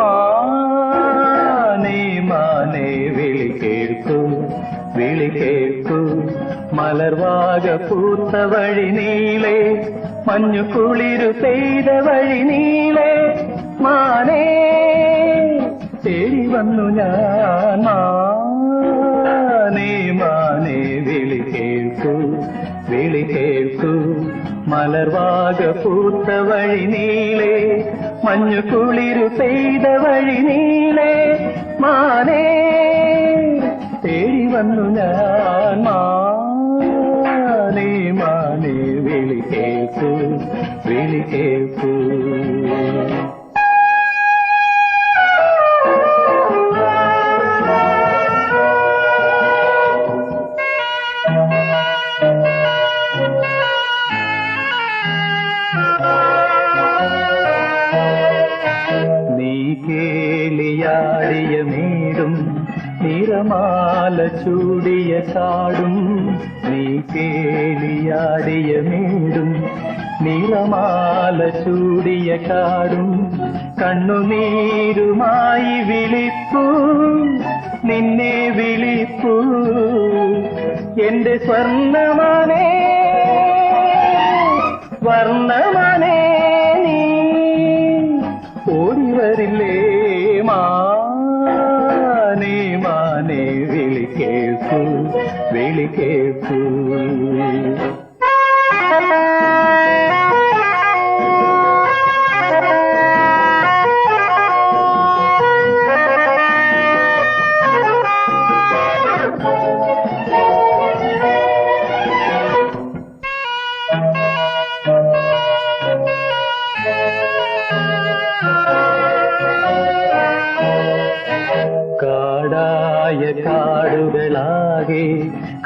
മാനെ മാനേ വിളി കേൾക്കു വിളി കേൾക്കു. മലർവാക പൂത്ത വഴി നീളേ മഞ്ഞു കുളിരു പെയ്ത വഴി നീളേ. മാനേ തേടി വന്നു ഞാൻ. മാനേ മാനേ വിളി കേൾക്കു വിളി കേൾക്കു. മലർവാക പൂത്ത വഴി നീളേ മഞ്ഞു കുളിരു പെയ്ത വഴി നീളേ മാനേ തേടി വന്നു ഞാൻ മാനേ മാനേ വിളി കേൾക്കൂ വിളി കേൾക്കൂ. കേളിയാടിയ നീടും നിറമാല ചൂടിയ കാടും നീ കേളിയാടിയ നീടും നിറമാല ചൂടിയ കാടും കണ്ണുനീരുമായി വിളിപ്പൂ നിന്നെ വിളിപ്പൂ എന്റെ സ്വർണമാനേ വർണമാനേ தானே வெளிக்கேப்பு வெளிக்கேப்பு കാടുകളാകെ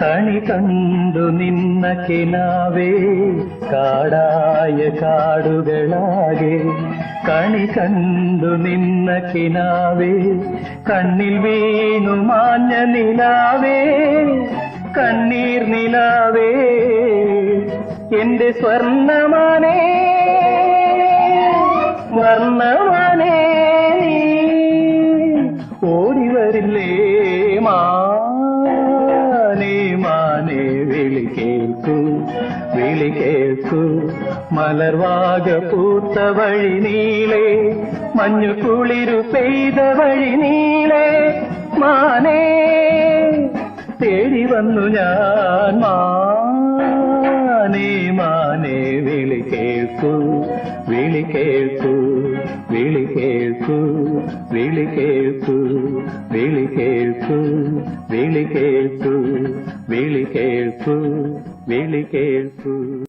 കണി കണ്ടു നിന്ന കിനാവേ കാടായ കാടുകളാകെ കണി കണ്ടു നിന്ന കിനാവേ കണ്ണിൽ വീണു മാഞ്ഞ നിലാവേ കണ്ണീർ നിലാവേ എന്റെ സ്വർണമാനേ വർണമാനേ ഓടിവരില്ലേ? ഓടി വരില്ലേ മാനേ മാനേ മലർവാക പൂത്ത വഴി നീളേ മഞ്ഞു കുളിരു പെയ്ത വഴി നീളേ മാനേ. തേടി വന്നു ഞാൻ മാനേ മാനേ വിളി കേൾക്കൂ. விழி கேட்டு விழி கேட்டு விழி கேட்டு விழி கேட்டு விழி கேட்டு விழி கேட்டு விழி கேட்டு